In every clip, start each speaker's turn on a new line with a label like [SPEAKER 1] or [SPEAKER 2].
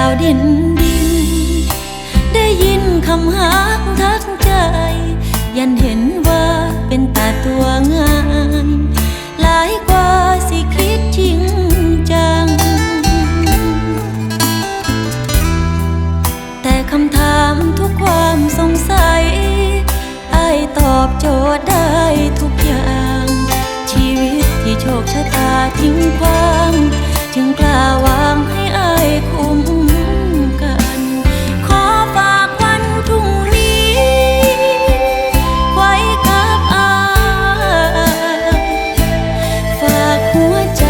[SPEAKER 1] าวดินดิน ได้ยินคำหักทักใจ ยันเห็นว่าเป็นตาตัวงายหลายกว่าสิคิดจริงจัง แต่คำถามทุกความสงสัยไอ้ตอบโจทย์ได้ทุกอย่าง ชีวิตที่โชคชะตาทิ้งควาง จึงกล้าวางให้อายคุ้ม หัวใจ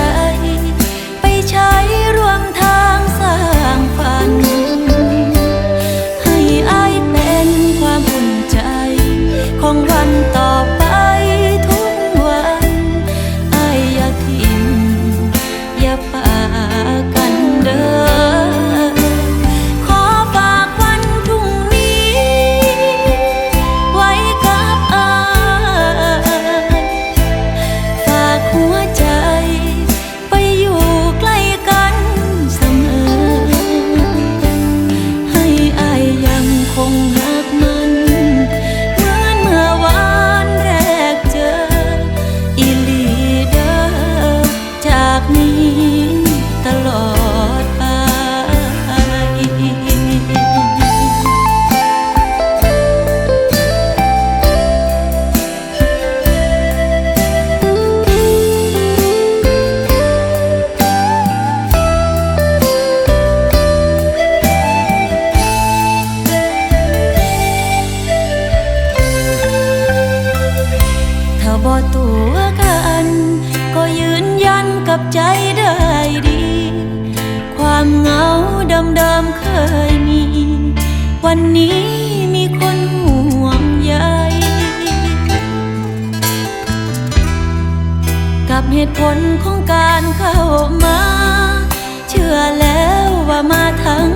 [SPEAKER 1] บ่ตัวกัน ก็ยืนยันกับใจได้ดี ความเหงาเดิมๆเคยมี วันนี้มีคนห่วงใยกับเหตุผลของการเข้ามา เชื่อแล้วว่ามาทั้ง